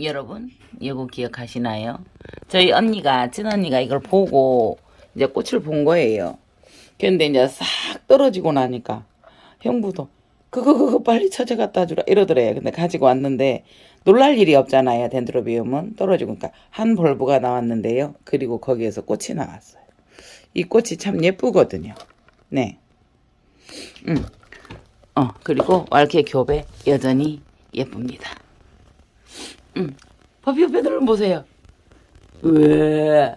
여러분, 이거 기억하시나요? 저희 언니가, 찐언니가 이걸 보고 이제 꽃을 본 거예요. 근데 이제 싹 떨어지고 나니까 형부도 그거 그거 빨리 찾아갖다 주라 이러더래요. 근데 가지고 왔는데 놀랄 일이 없잖아요. 덴드로비움은 떨어지고 그러니까 한 벌브가 나왔는데요. 그리고 거기에서 꽃이 나왔어요. 이 꽃이 참 예쁘거든요. 네. 음. 어, 그리고 왈케 교배 여전히 예쁩니다. 음. 퍼피 옆에들은 보세요. 왜?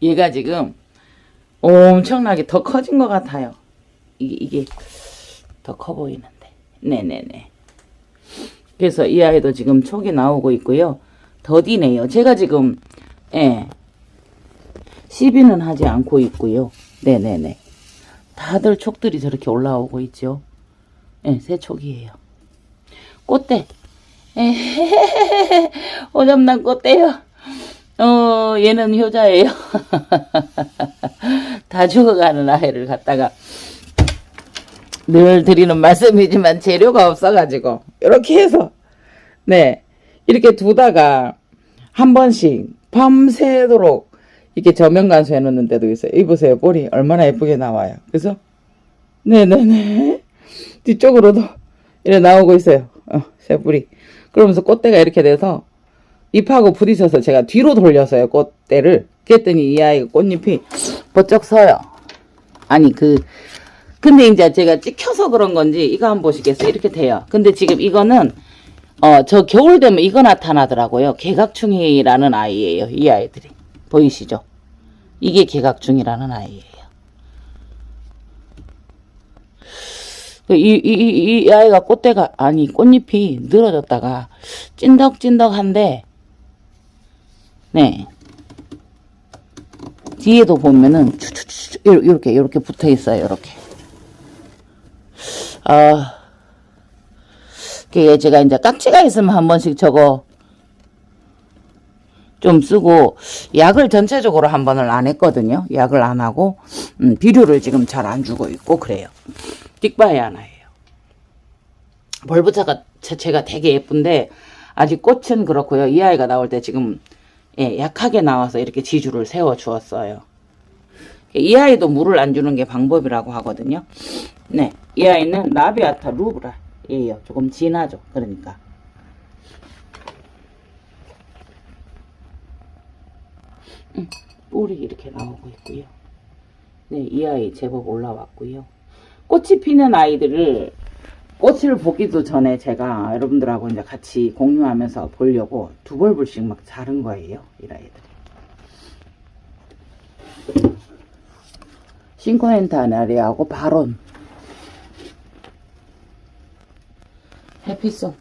얘가 지금 엄청나게 더 커진 것 같아요. 이게, 이게 더 커 보이는데. 네네네. 그래서 이 아이도 지금 촉이 나오고 있고요. 더디네요. 제가 지금, 예. 시비는 하지 않고 있고요. 네네네. 다들 촉들이 저렇게 올라오고 있죠. 예, 새 촉이에요. 꽃대. 에헤헤헤헤. 오점난 꽃대요. 어, 얘는 효자예요. 다 죽어가는 아이를 갖다가 늘 드리는 말씀이지만 재료가 없어가지고 이렇게 해서 네 이렇게 두다가 한 번씩 밤새도록 이렇게 저면 간수 해 놓는 데도 있어요. 이 보세요 볼이 얼마나 예쁘게 나와요. 그래서 네네네 뒤쪽으로도 이렇게 나오고 있어요. 어, 새뿌리 그러면서 꽃대가 이렇게 돼서 잎하고 부딪혀서 제가 뒤로 돌렸어요 꽃대를. 그랬더니 이 아이가 꽃잎이 번쩍 서요. 아니 그 근데 이제 제가 찍혀서 그런 건지 이거 한번 보시겠어요? 이렇게 돼요. 근데 지금 이거는 어 저 겨울 되면 이거 나타나더라고요. 개각충이라는 아이예요 이 아이들이. 보이시죠? 이게 개각충이라는 아이예요 그 이, 이, 이, 이 아이가 꽃대가, 아니, 꽃잎이 늘어졌다가 찐덕찐덕한데, 네. 뒤에도 보면은, 이렇게, 이렇게 붙어 있어요, 이렇게. 아, 그 제가 이제 깍지가 있으면 한 번씩 저거, 좀 쓰고 약을 전체적으로 한 번을 안 했거든요. 약을 안 하고 음, 비료를 지금 잘 안 주고 있고 그래요. 딕바이 하나예요. 벌브차가 자체가 되게 예쁜데 아직 꽃은 그렇고요. 이 아이가 나올 때 지금 예, 약하게 나와서 이렇게 지주를 세워 주었어요. 이 아이도 물을 안 주는 게 방법이라고 하거든요. 네, 이 아이는 라비아타 루브라예요. 조금 진하죠. 그러니까. 음, 뿔이 이렇게 나오고 있고요. 네, 이 아이 제법 올라왔고요. 꽃이 피는 아이들을 꽃을 보기도 전에 제가 여러분들하고 이제 같이 공유하면서 보려고 두 벌불씩 막 자른 거예요. 이 아이들이. 싱코엔타나리하고 바론 해피송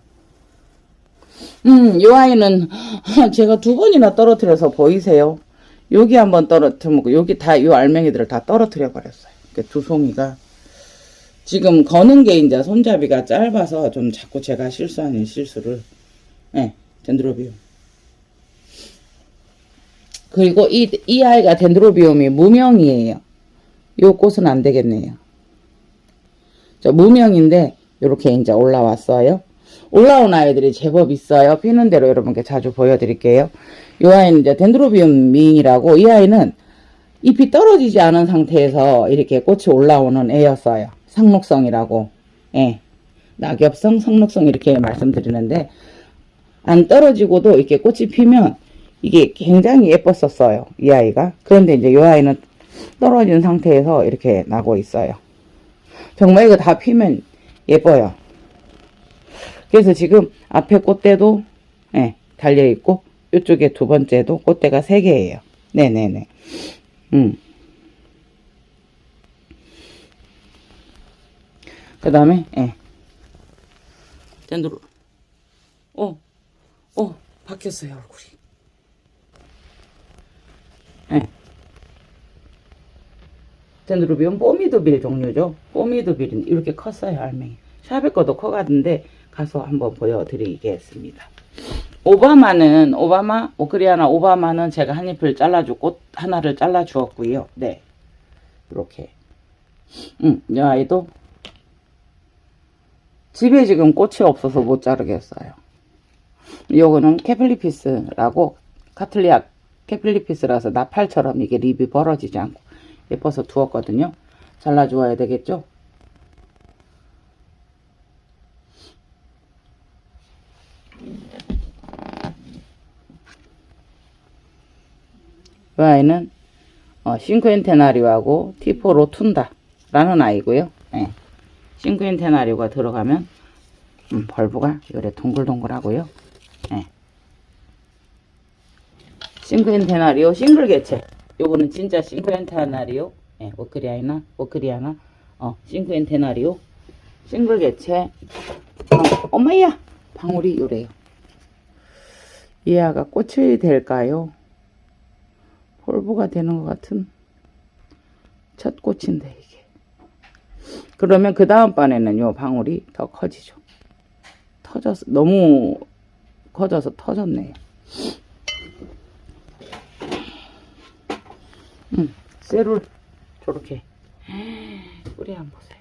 음, 이 아이는 제가 두 번이나 떨어뜨려서 보이세요? 여기 한번 떨어뜨리고 여기 다 이 알맹이들을 다 떨어뜨려 버렸어요. 그두 송이가 지금 거는 게 이제 손잡이가 짧아서 좀 자꾸 제가 실수하는 실수를 예, 덴드로비움. 그리고 이, 이 아이가 덴드로비움이 무명이에요. 요 꽃은 안 되겠네요. 저 무명인데 요렇게 이제 올라왔어요. 올라온 아이들이 제법 있어요. 피는 대로 여러분께 자주 보여드릴게요. 이 아이는 이제 덴드로비움 미인이라고 이 아이는 잎이 떨어지지 않은 상태에서 이렇게 꽃이 올라오는 애였어요. 상록성이라고. 예. 낙엽성, 상록성 이렇게 말씀드리는데 안 떨어지고도 이렇게 꽃이 피면 이게 굉장히 예뻤었어요. 이 아이가. 그런데 이제 이 아이는 떨어진 상태에서 이렇게 나고 있어요. 정말 이거 다 피면 예뻐요. 그래서 지금 앞에 꽃대도 예, 달려 있고 이쪽에 두 번째도 꽃대가 세 개예요. 네네네. 음. 그 다음에 예. 짠두루. 어, 어, 바뀌었어요 얼굴이. 예. 덴드로비움 뽀미드빌 종류죠. 뽀미드빌은 이렇게 컸어요, 알맹이. 샤베 거도 커가던데 가서 한번 보여드리겠습니다. 오바마는 오바마 오크리아나 오바마는 제가 한 잎을 잘라주 꽃 하나를 잘라 주었고요. 네, 이렇게. 음, 이 아이도 집에 지금 꽃이 없어서 못 자르겠어요. 요거는 캐플리피스라고 카틀리아 캐플리피스라서 나팔처럼 이게 립이 벌어지지 않고 예뻐서 두었거든요. 잘라주어야 되겠죠? 이 아이는 어, 싱크엔테나리오하고 티포 로툰다 라는 아이고요. 예. 싱크엔테나리오가 들어가면 음, 벌브가 요래 동글동글하고요. 예. 싱크엔테나리오 싱글 개체. 요거는 진짜 싱크엔테나리오. 예, 워크리아나, 워크리아나, 어, 싱크엔테나리오 싱글 개체. 어, 엄마야, 방울이 요래요. 이 아가 꽃이 될까요? 폴보가 되는 것 같은 첫 꽃인데 이게. 그러면 그 다음 반에는 요 방울이 더 커지죠. 터져서 너무 커져서 터졌네요. 음, 쇠를 저렇게 뿌리 한번 보세요.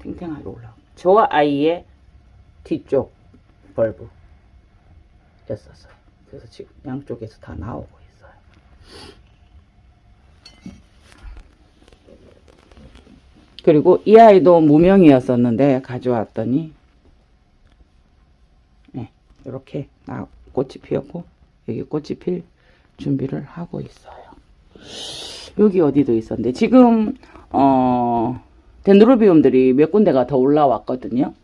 탱탱하게 올라오고. 저와 아이의 뒤쪽 벌브 였었어요. 그래서 지금 양쪽에서 다 나오고 있어요. 그리고 이 아이도 무명이었었는데 가져왔더니 네, 이렇게 나 꽃이 피었고 여기 꽃이 필 준비를 하고 있어요. 여기 어디도 있었는데 지금 어 덴드로비움들이 몇 군데가 더 올라왔거든요.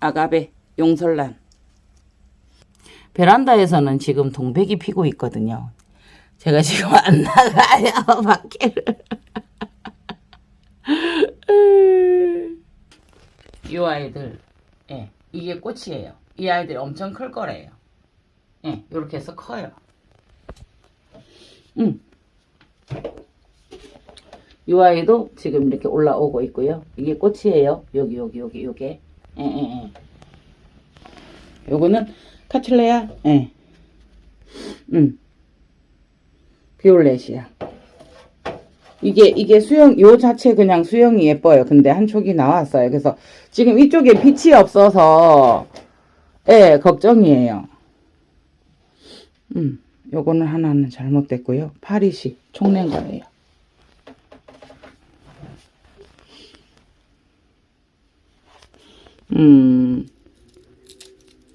아가베, 용설란. 베란다에서는 지금 동백이 피고 있거든요. 제가 지금 안 나가요, 밖에를. 이 아이들, 예, 이게 꽃이에요. 이 아이들이 엄청 클 거래요. 예, 요렇게 해서 커요. 음. 이 아이도 지금 이렇게 올라오고 있고요. 이게 꽃이에요. 여기, 여기, 여기, 요게. 예, 예, 예. 요거는 카툴레아, 예. 음. 비올렛이야. 이게, 이게 수영, 요 자체 그냥 수영이 예뻐요. 근데 한 촉이 나왔어요. 그래서 지금 이쪽에 빛이 없어서, 예, 걱정이에요. 음, 요거는 하나는 잘못됐고요. 파리시, 총낸 거예요. 음,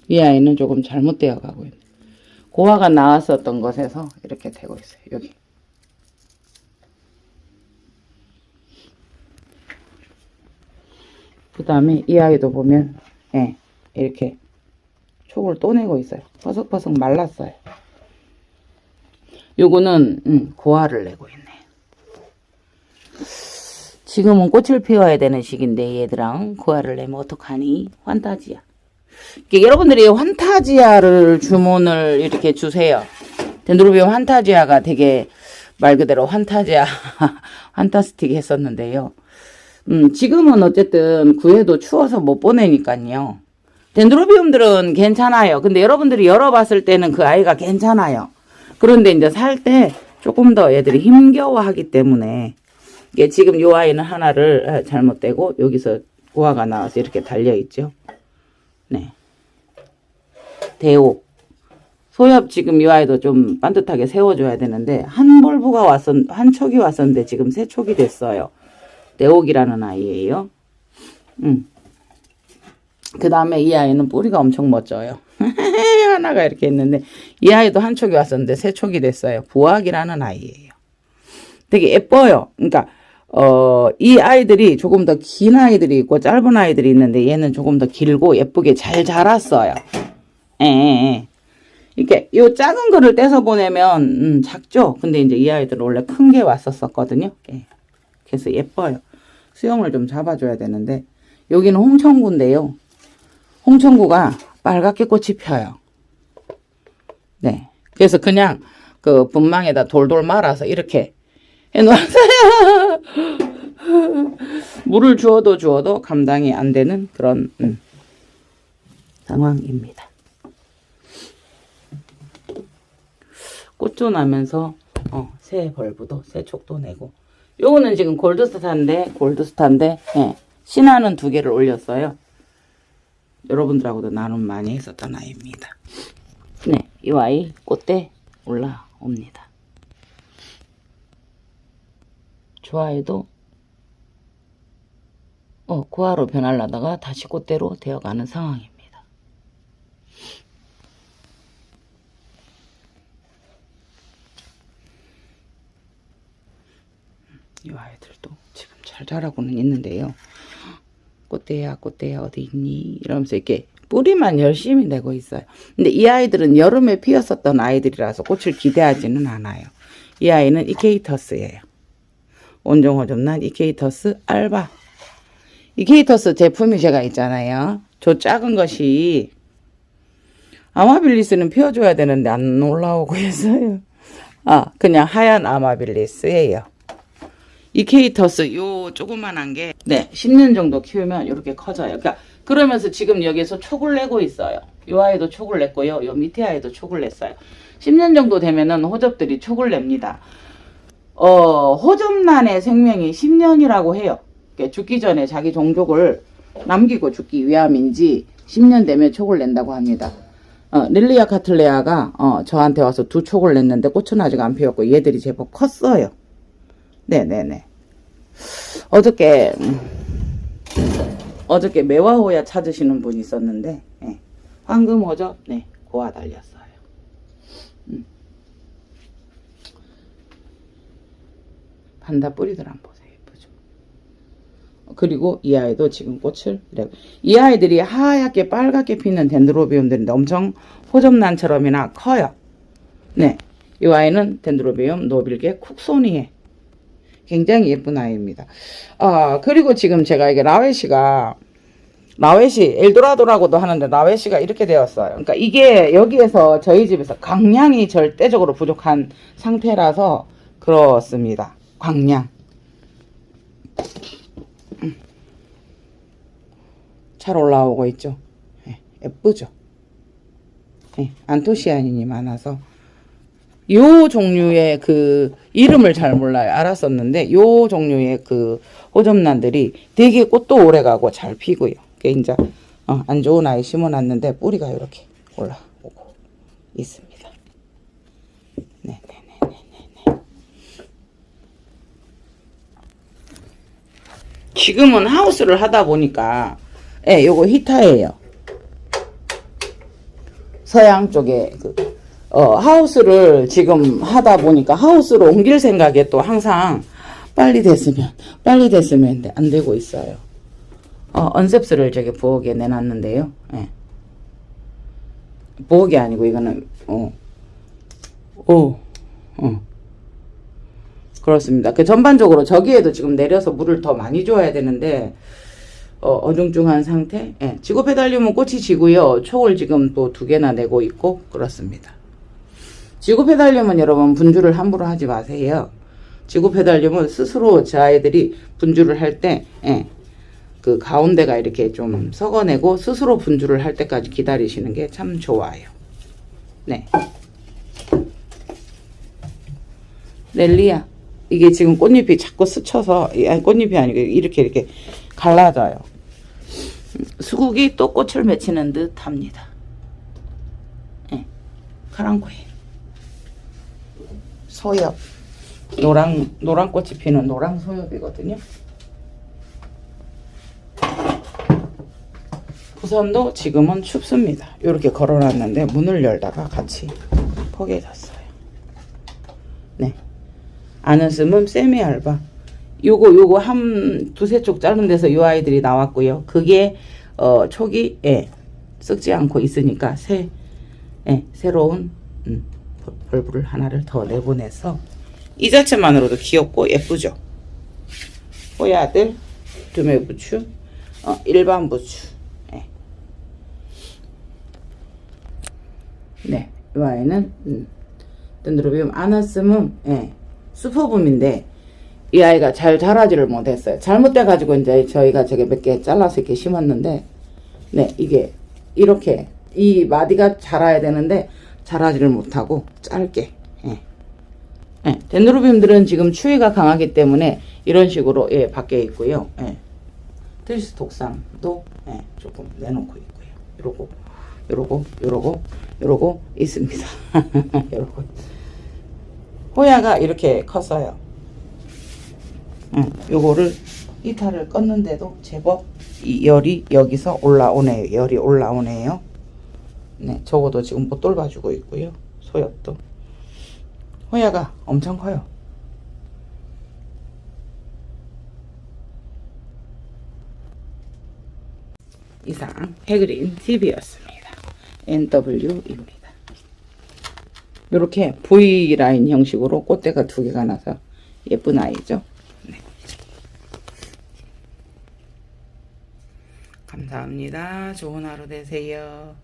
이 아이는 조금 잘못되어 가고 있네. 고화가 나왔었던 것에서 이렇게 되고 있어요. 여기. 그 다음에 이 아이도 보면, 예, 이렇게 촉을 또 내고 있어요. 버석버석 말랐어요. 요거는, 음, 고화를 내고 있네. 지금은 꽃을 피워야 되는 시기인데 얘들랑 고화를 내면 어떡하니? 환타지야. 여러분들이 환타지아를 주문을 이렇게 주세요. 덴드로비움 환타지아가 되게 말 그대로 환타지아, 환타스틱 했었는데요. 음, 지금은 어쨌든 구해도 추워서 못 보내니까요. 덴드로비움들은 괜찮아요. 근데 여러분들이 열어봤을 때는 그 아이가 괜찮아요. 그런데 이제 살 때 조금 더 애들이 힘겨워하기 때문에 지금 요 아이는 하나를 잘못되고 여기서 고화가 나와서 이렇게 달려있죠. 네. 대오. 소엽 지금 이 아이도 좀 반듯하게 세워줘야 되는데 한 볼부가 왔었 한 촉이 왔었는데 지금 세 촉이 됐어요. 대옥이라는 아이예요. 음. 그 다음에 이 아이는 뿌리가 엄청 멋져요. 하나가 이렇게 있는데 이 아이도 한 촉이 왔었는데 세 촉이 됐어요. 부학이라는 아이예요. 되게 예뻐요. 그러니까 어, 이 아이들이 조금 더 긴 아이들이 있고 짧은 아이들이 있는데 얘는 조금 더 길고 예쁘게 잘 자랐어요. 예, 예, 예. 이렇게 요 작은 거를 떼서 보내면 음, 작죠. 근데 이제 이 아이들은 원래 큰 게 왔었었거든요. 예. 그래서 예뻐요. 수영을 좀 잡아줘야 되는데 여기는 홍천구인데요. 홍천구가 빨갛게 꽃이 펴요. 네. 그래서 그냥 그 분망에다 돌돌 말아서 이렇게 해놓았어요. 물을 주어도 주어도 감당이 안 되는 그런 음, 상황입니다. 꽃도 나면서 어, 새 벌브도 새 촉도 내고 요거는 지금 골드스타인데 골드스타인데 예, 신화는 두 개를 올렸어요. 여러분들하고도 나눔 많이 했었던 아이입니다. 네, 이 아이 꽃대 올라옵니다. 좋아해도 어, 고아로 변하려다가 다시 꽃대로 되어가는 상황입니다. 이 아이들도 지금 잘 자라고는 있는데요. 꽃대야, 꽃대야, 어디 있니? 이러면서 이렇게 뿌리만 열심히 내고 있어요. 근데 이 아이들은 여름에 피었었던 아이들이라서 꽃을 기대하지는 않아요. 이 아이는 이케이터스예요. 온종호접란 이케이터스 알바. 이케이터스 제품이 제가 있잖아요. 저 작은 것이 아마빌리스는 피워줘야 되는데 안 올라오고 있어요. 아, 그냥 하얀 아마빌리스예요. 이케이터스 요 조그만한 게 네, 10년 정도 키우면 이렇게 커져요. 그러니까 그러면서 지금 여기서 촉을 내고 있어요. 요 아이도 촉을 냈고요. 요 밑에 아이도 촉을 냈어요. 10년 정도 되면은 호접들이 촉을 냅니다. 어, 호접란의 생명이 10년이라고 해요. 죽기 전에 자기 종족을 남기고 죽기 위함인지 10년 되면 촉을 낸다고 합니다. 어, 릴리아 카틀레아가 어, 저한테 와서 두 촉을 냈는데 꽃은 아직 안 피었고 얘들이 제법 컸어요. 네네네. 어저께 음, 어저께 매화호야 찾으시는 분이 있었는데 예, 황금호접 네 고아 달렸어요. 음. 판다 뿌리들 한번 보세요. 예쁘죠? 그리고 이 아이도 지금 꽃을 이 아이들이 하얗게 빨갛게 피는 덴드로비움들인데 엄청 호접란처럼이나 커요. 네, 이 아이는 덴드로비움 노빌게 쿡소니에 굉장히 예쁜 아이입니다. 아, 그리고 지금 제가 이게 라웨시가 라웨시 엘도라도라고도 하는데 라웨시가 이렇게 되었어요. 그러니까 이게 여기에서 저희 집에서 광량이 절대적으로 부족한 상태라서 그렇습니다. 음. 잘 올라오고 있죠. 예, 예쁘죠. 예, 안토시아닌이 많아서 요 종류의 그 이름을 잘 몰라요. 알았었는데 요 종류의 그 호접란들이 되게 꽃도 오래 가고 잘 피고요. 그게 이제 어, 안 좋은 아이 심어놨는데 뿌리가 이렇게 올라오고 있습니다. 네네네네네. 지금은 하우스를 하다 보니까 예, 요거 히타예요. 서양 쪽에 그 어, 하우스를 지금 하다 보니까 하우스로 옮길 생각에 또 항상 빨리 됐으면, 빨리 됐으면 안 되고 있어요. 어, 언셉스를 저기 부엌에 내놨는데요. 예. 부엌이 아니고 이거는, 어, 오, 어. 그렇습니다. 그 전반적으로 저기에도 지금 내려서 물을 더 많이 줘야 되는데, 어, 어중중한 상태. 예. 지구 페달륨은 꽃이 지고요. 촉을 지금 또 두 개나 내고 있고, 그렇습니다. 지구 페달륨은 여러분 분주를 함부로 하지 마세요. 지구 페달륨은 스스로 저 아이들이 분주를 할 때, 예, 그 가운데가 이렇게 좀 썩어내고 스스로 분주를 할 때까지 기다리시는 게 참 좋아요. 네. 넬리야. 이게 지금 꽃잎이 자꾸 스쳐서, 아니, 꽃잎이 아니고 이렇게 이렇게 갈라져요. 수국이 또 꽃을 맺히는 듯 합니다. 예. 카랑코에. 소엽. 노랑, 노랑 꽃이 피는 노랑 소엽이거든요. 부산도 지금은 춥습니다. 이렇게 걸어놨는데 문을 열다가 같이 포개졌어요. 네. 아는 스문 세미 알바. 요거 요거 한 두세 쪽 자른 데서 요 아이들이 나왔고요. 그게 어 촉이 예, 썩지 않고 있으니까 새 예, 새로운 음, 벌- 벌브를 하나를 더 내보내서 이 자체만으로도 귀엽고 예쁘죠. 호야들 두메 부추 어, 일반 부추 예. 네, 이 아이는 음, 덴드로비움 아나스문 예, 슈퍼붐인데 이 아이가 잘 자라지를 못했어요. 잘못돼 가지고 이제 저희가 저게 몇 개 잘라서 이렇게 심었는데 네 이게 이렇게 이 마디가 자라야 되는데 자라지를 못하고 짧게 예. 예, 덴드로비움들은 지금 추위가 강하기 때문에 이런 식으로 예, 밖에 있고요. 예. 트리스 독상도 예, 조금 내놓고 있고요. 요러고 요러고 요러고 요러고 있습니다. 요러고 호야가 이렇게 컸어요. 응, 요거를 이탈을 껐는데도 제법 이 열이 여기서 올라오네요. 열이 올라오네요. 네, 저거도 지금 못 돌봐주고 있고요. 소엽도. 호야가 엄청 커요. 이상 해그린 TV였습니다. NW입니다. 이렇게 V 라인 형식으로 꽃대가 두 개가 나서 예쁜 아이죠. 네. 감사합니다. 좋은 하루 되세요.